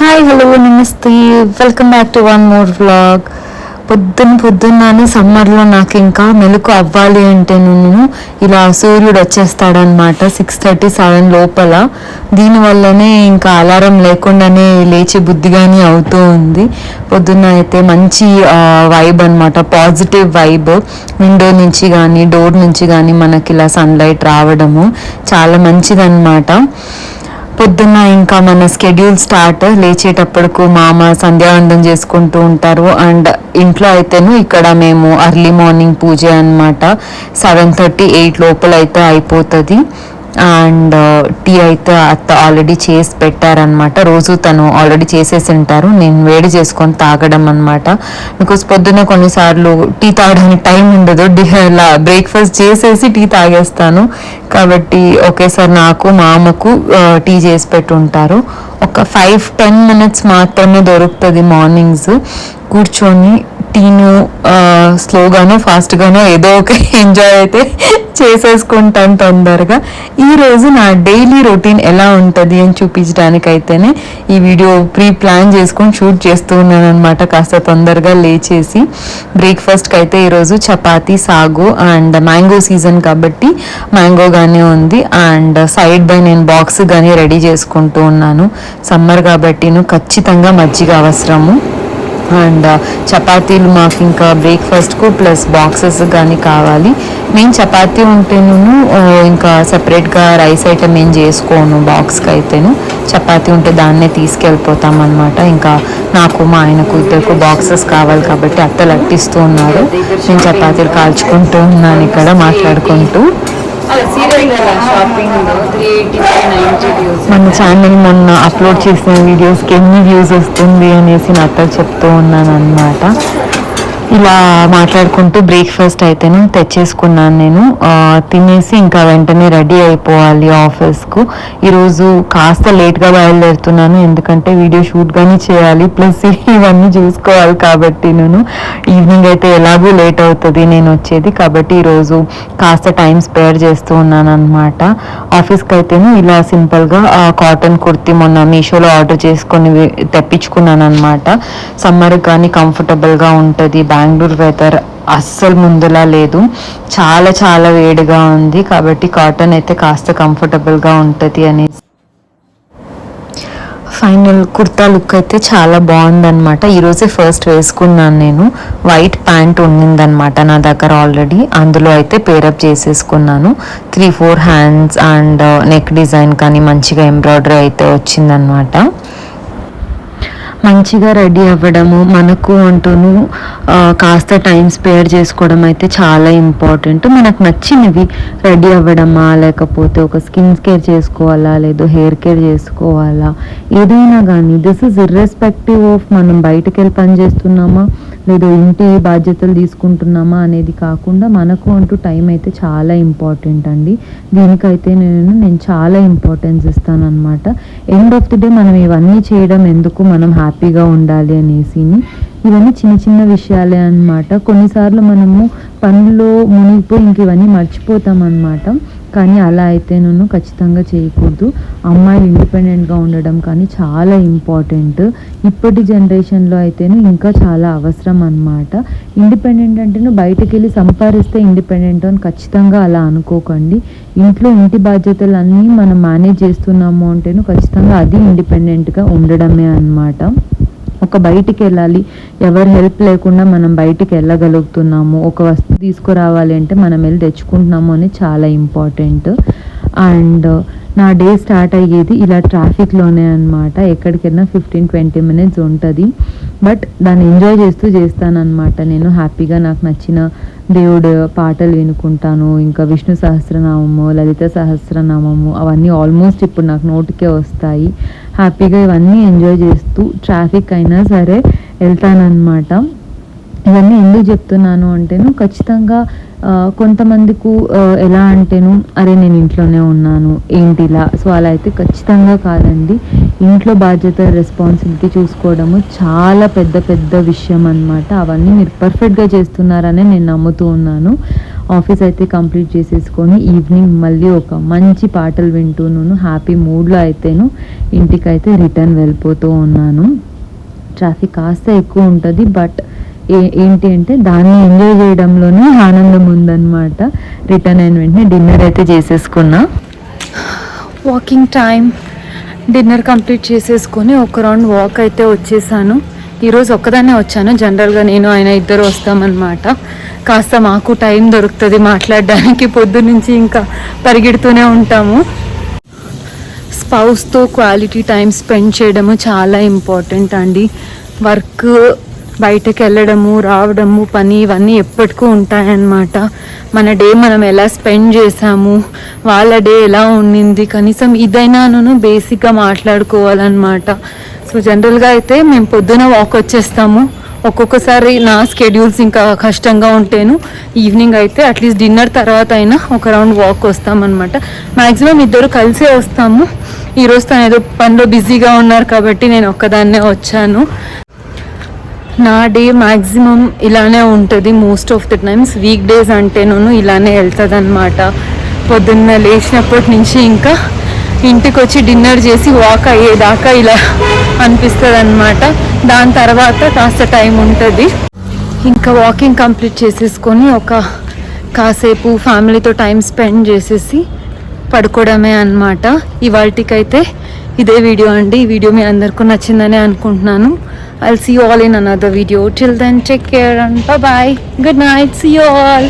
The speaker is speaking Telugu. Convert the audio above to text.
హాయ్ హలో నమస్తే welcome back to one more vlog పొద్దున్న పొద్దున్ననే సమ్మర్లో నాకు ఇంకా మెలకు అవ్వాలి అంటే నేను ఇలా సూర్యుడు వచ్చేస్తాడనమాట సిక్స్ థర్టీ సెవెన్ లోపల. దీనివల్లనే ఇంకా అలారం లేకుండానే లేచి బుద్ధిగానే అవుతూ ఉంది. పొద్దున్న అయితే మంచి వైబ్ అనమాట పాజిటివ్ వైబ్ విండో నుంచి కానీ డోర్ నుంచి కానీ మనకి ఇలా సన్లైట్ రావడము చాలా మంచిదన్నమాట. పొద్దున్న ఇంకా మన స్కెడ్యూల్ స్టార్ట్ లేచేటప్పటికు మామ సంధ్యావందం చేసుకుంటూ ఉంటారు. అండ్ ఇంట్లో అయితేను ఇక్కడ మేము అర్లీ మార్నింగ్ పూజ అనమాట సెవెన్ థర్టీ ఎయిట్ లోపల అయితే అయిపోతుంది. అండ్ uh, టీ అయితే అత్త ఆల్రెడీ చేసి పెట్టారనమాట రోజు తను ఆల్రెడీ చేసేసి ఉంటారు. నేను వేడి చేసుకొని తాగడం అనమాట బికాస్ పొద్దున్న కొన్నిసార్లు టీ తాగడానికి టైం ఉండదు. ఇలా బ్రేక్ఫాస్ట్ చేసేసి టీ తాగేస్తాను. కాబట్టి ఒకేసారి నాకు మా అమ్మకు uh, టీ చేసి పెట్టుంటారు. ఒక ఫైవ్ టెన్ మినిట్స్ మాత్రమే దొరుకుతుంది మార్నింగ్స్ కూర్చొని టీను స్లోగానో ఫాస్ట్గానో ఏదో ఒక ఎంజాయ్ అయితే చేసేసుకుంటాను తొందరగా. ఈరోజు నా డైలీ రొటీన్ ఎలా ఉంటుంది అని చూపించడానికైతేనే ఈ వీడియో ప్రీ ప్లాన్ చేసుకొని షూట్ చేస్తూ ఉన్నాను అనమాట కాస్త తొందరగా లేచేసి బ్రేక్ఫాస్ట్కి అయితే ఈరోజు చపాతీ సాగు అండ్ మ్యాంగో సీజన్ కాబట్టి మ్యాంగోగానే ఉంది అండ్ సైడ్ బై నేను బాక్స్ కానీ రెడీ చేసుకుంటూ ఉన్నాను. సమ్మర్ కాబట్టి ఖచ్చితంగా మజ్జిగ అవసరము. అండ్ చపాతీలు మాకు ఇంకా బ్రేక్ఫాస్ట్కు ప్లస్ బాక్సెస్ కానీ కావాలి. నేను చపాతీ ఉంటేను ఇంకా సపరేట్గా రైస్ ఐటమ్ ఏం చేసుకోను బాక్స్కి అయితేను. చపాతీ ఉంటే దాన్నే తీసుకెళ్ళిపోతాం అనమాట ఇంకా నాకు మా ఆయనకు ఇద్దరికి బాక్సెస్ కావాలి కాబట్టి అత్తలు అట్టిస్తూ ఉన్నారు. నేను చపాతీలు కాల్చుకుంటూ ఉన్నాను ఇక్కడ మాట్లాడుకుంటూ. మన ఛానల్ మొన్న అప్లోడ్ చేసిన వీడియోస్కి ఎన్ని వ్యూస్ వస్తుంది అనేసి నాతో చెప్తూ ఉన్నాను అనమాట ఇలా మాట్లాడుకుంటూ బ్రేక్ఫాస్ట్ అయితేనే తెచ్చేసుకున్నాను నేను. తినేసి ఇంకా వెంటనే రెడీ అయిపోవాలి ఆఫీస్కు. ఈరోజు కాస్త లేట్గా బయలుదేరుతున్నాను ఎందుకంటే వీడియో షూట్ కానీ చేయాలి ప్లస్ ఇవన్నీ చూసుకోవాలి కాబట్టి నేను. ఈవినింగ్ అయితే ఎలాగూ లేట్ అవుతుంది నేను వచ్చేది కాబట్టి ఈరోజు కాస్త టైం స్పేర్ చేస్తూ ఉన్నాను అనమాట ఆఫీస్కి అయితేను ఇలా సింపుల్గా కాటన్ కుర్తీ మొన్న మీషోలో ఆర్డర్ చేసుకొని తెప్పించుకున్నాను అనమాట సమ్మర్ కానీ కంఫర్టబుల్గా ఉంటుంది బెంగళూరు వెదర్ అస్సలు ముందులా లేదు. చాలా చాలా వేడిగా ఉంది కాబట్టి కాటన్ అయితే కాస్త కంఫర్టబుల్గా ఉంటుంది అనేసి. ఫైనల్ కుర్తా లుక్ అయితే చాలా బాగుందనమాట ఈరోజే ఫస్ట్ వేసుకున్నాను నేను. వైట్ ప్యాంట్ ఉండిందనమాట నా దగ్గర ఆల్రెడీ అందులో అయితే పేరప్ చేసేసుకున్నాను. Three four hands and neck design కానీ మంచిగా ఎంబ్రాయిడరీ అయితే వచ్చిందనమాట మంచిగా రెడీ అవ్వడము మనకు అంటూను కాస్త టైం స్పేర్ చేసుకోవడం అయితే చాలా ఇంపార్టెంట్. మనకు నచ్చినవి రెడీ అవ్వడమా లేకపోతే ఒక స్కిన్ కేర్ చేసుకోవాలా లేదో హెయిర్ కేర్ చేసుకోవాలా ఏదైనా కానీ దిస్ ఇస్ ఇర్రెస్పెక్టివ్ ఆఫ్ మనం బయటకు వెళ్ళి పని చేస్తున్నామా ఏదో ఇంటి బాధ్యతలు తీసుకుంటున్నామా అనేది కాకుండా మనకు అంటూ టైం అయితే చాలా ఇంపార్టెంట్ అండి. దీనికైతే నేను నేను చాలా ఇంపార్టెన్స్ ఇస్తాను అనమాట ఎండ్ ఆఫ్ ది డే మనం ఇవన్నీ చేయడం ఎందుకు మనం హ్యాపీగా ఉండాలి అనేసి ఇవన్నీ చిన్న చిన్న విషయాలే అనమాట కొన్నిసార్లు మనము పనుల్లో మునిగిపోయి ఇంక ఇవన్నీ మర్చిపోతాం అనమాట కానీ అలా అయితే నన్ను ఖచ్చితంగా చేయకూడదు. అమ్మాయిలు ఇండిపెండెంట్గా ఉండడం కానీ చాలా ఇంపార్టెంట్. ఇప్పటి జనరేషన్లో అయితేను ఇంకా చాలా అవసరం అనమాట ఇండిపెండెంట్ అంటేను బయటకు వెళ్ళి సంపాదిస్తే ఇండిపెండెంట్ అని ఖచ్చితంగా అలా అనుకోకండి. ఇంట్లో ఇంటి బాధ్యతలు అన్నీ మనం మేనేజ్ చేస్తున్నాము అంటేను ఖచ్చితంగా అది ఇండిపెండెంట్గా ఉండడమే అనమాట ఒక బయటికి వెళ్ళాలి ఎవరు హెల్ప్ లేకుండా మనం బయటికి వెళ్ళగలుగుతున్నాము ఒక వస్తువు తీసుకురావాలి అంటే మనం వెళ్ళి తెచ్చుకుంటున్నాము అని చాలా ఇంపార్టెంట్. అండ్ నా డే స్టార్ట్ అయ్యేది ఇలా ట్రాఫిక్లోనే అనమాట ఎక్కడికైనా ఫిఫ్టీన్ ట్వంటీ మినిట్స్ ఉంటుంది. బట్ దాన్ని ఎంజాయ్ చేస్తూ చేస్తానమాట నేను హ్యాపీగా నాకు నచ్చిన దేవుడు పాటలు వినుకుంటాను. ఇంకా విష్ణు సహస్రనామము లలిత సహస్రనామము అవన్నీ ఆల్మోస్ట్ ఇప్పుడు నాకు నోటికే వస్తాయి. హ్యాపీగా ఇవన్నీ ఎంజాయ్ చేస్తూ ట్రాఫిక్ అయినా సరే వెళ్తానన్నమాట. ఇవన్నీ ఎందుకు చెప్తున్నాను అంటేను ఖచ్చితంగా కొంతమందికు ఎలా అంటేను అరే నేను ఇంట్లోనే ఉన్నాను ఏంటి ఇలా సో అలా అయితే ఖచ్చితంగా కాదండి. ఇంట్లో బాధ్యత రెస్పాన్సిబిలిటీ చూసుకోవడము చాలా పెద్ద పెద్ద విషయం అనమాట అవన్నీ మీరు పర్ఫెక్ట్గా చేస్తున్నారనే నేను నమ్ముతూ ఉన్నాను. ఆఫీస్ అయితే కంప్లీట్ చేసేసుకొని ఈవినింగ్ మళ్ళీ ఒక మంచి పాటలు వింటూను హ్యాపీ మూడ్లో అయితేను ఇంటికైతే రిటర్న్ వెళ్ళిపోతూ ఉన్నాను. ట్రాఫిక్ కాస్త ఎక్కువ ఉంటుంది బట్ ఏ- ఏంటి అంటే దాన్ని ఎంజాయ్ చేయడంలోనే ఆనందం ఉందన్నమాట. రిటర్న్ అయిన వెంటనే డిన్నర్ అయితే చేసేసుకున్నా. వాకింగ్ టైం డిన్నర్ కంప్లీట్ చేసేసుకొని ఒక రౌండ్ వాక్ అయితే వచ్చేసాను. ఈరోజు ఒక్కదాన్నే వచ్చాను. జనరల్గా నేను ఆయన ఇద్దరు వస్తామన్నమాట. కాస్త మాకు టైం దొరుకుతుంది మాట్లాడడానికి పొద్దు నుంచి ఇంకా పరిగెడుతూనే ఉంటాము. స్పౌస్తో క్వాలిటీ టైం స్పెండ్ చేయడము చాలా ఇంపార్టెంట్ అండి. వర్క్ బయటకు వెళ్ళడము రావడము పని ఇవన్నీ ఎప్పటికూ ఉంటాయన్నమాట. మన డే మనం ఎలా స్పెండ్ చేసాము వాళ్ళ డే ఎలా ఉండింది కనీసం ఇదైనాను బేసిక్గా మాట్లాడుకోవాలన్నమాట. సో జనరల్గా అయితే మేము పొద్దున వాక్ వచ్చేస్తాము. ఒక్కొక్కసారి నా స్కెడ్యూల్స్ ఇంకా కష్టంగా ఉంటేను ఈవినింగ్ అయితే అట్లీస్ట్ డిన్నర్ తర్వాత అయినా ఒక రౌండ్ వాక్ వస్తామన్నమాట. మ్యాక్సిమం ఇద్దరు కలిసే వస్తాము. ఈరోజు తను ఏదో పనిలో బిజీగా ఉన్నారు కాబట్టి నేను ఒక్కదాన్నే వచ్చాను. నా డే మ్యాక్సిమం ఇలానే ఉంటుంది. Most of the times weekdays అంటేను ఇలానే వెళ్తుంది అనమాట పొద్దున్న లేచినప్పటి నుంచి ఇంకా ఇంటికి వచ్చి డిన్నర్ చేసి వాక్ అయ్యేదాకా ఇలా అనిపిస్తుంది అనమాట దాని తర్వాత కాస్త టైం ఉంటుంది. ఇంకా వాకింగ్ కంప్లీట్ చేసేసుకొని ఒక కాసేపు ఫ్యామిలీతో టైం స్పెండ్ చేసేసి పడుకోవడమే అనమాట ఇవాళకైతే ఇదే వీడియో అండి. ఈ వీడియో మీ అందరికీ నచ్చిందని అనుకుంటున్నాను. I'll see all in another video till then take care and bye good night see all